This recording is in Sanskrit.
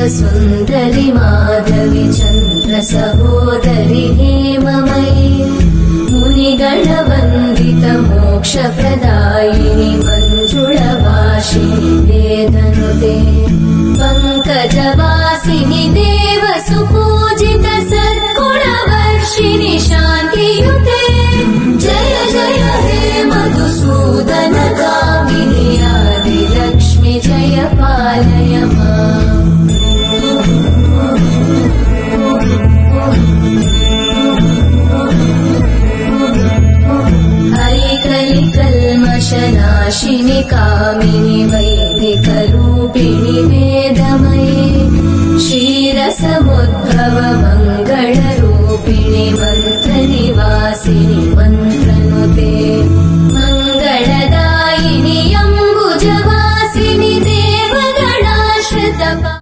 सुन्दरि माधवि चन्द्र सहोदरि हेममयि मुनिगणवन्दित मोक्षप्रदायिनि मञ्जुळवासिनि ऐकलिकल्मषनाशिनि कामिनि वैदिकरूपिणि वेदमये। क्षीरसमुद्भव मङ्गलरूपिणि मन्त्रनिवासिनि